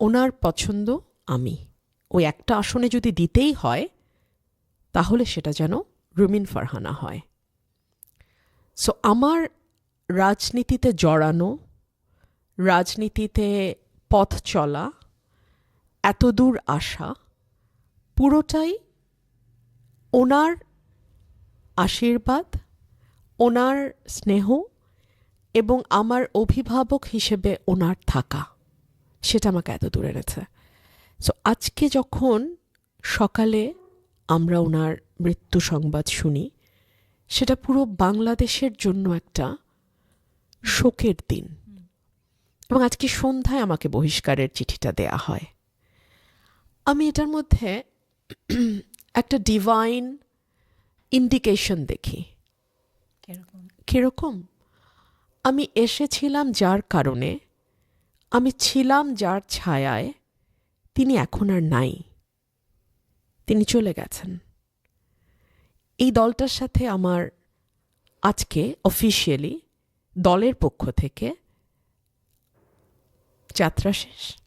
ওনার পছন্দ আমি। ওই একটা আসনে যদি দিতেই হয়, তাহলে সেটা যেন রুমিন ফারহানা হয়। সো আমার রাজনীতিতে জড়ানো, রাজনীতিতে পথ চলা এত দূর আসা, পুরোটাই ওনার আশীর্বাদ, ওনার স্নেহ এবং আমার অভিভাবক হিসেবে ওনার থাকা। সেটা আমাকে এত দূরে এনেছে। সো আজকে যখন সকালে আমরা ওনার মৃত্যু সংবাদ শুনি সেটা পুরো বাংলাদেশের জন্য একটা শোকের দিন। এবং আজকে সন্ধ্যায় আমাকে বহিষ্কারের চিঠিটা দেয়া হয়। আমি এটার মধ্যে একটা ডিভাইন ইন্ডিকেশন দেখি। কীরকম? কীরকম? আমি এসেছিলাম যার কারণে আমি ছিলাম যার ছায়ায়, তিনি এখন আর নাই। তিনি চলে গেছেন। এই দলটার সাথে আমার আজকে অফিসিয়ালি দলের পক্ষ থেকে যাত্রা শেষ।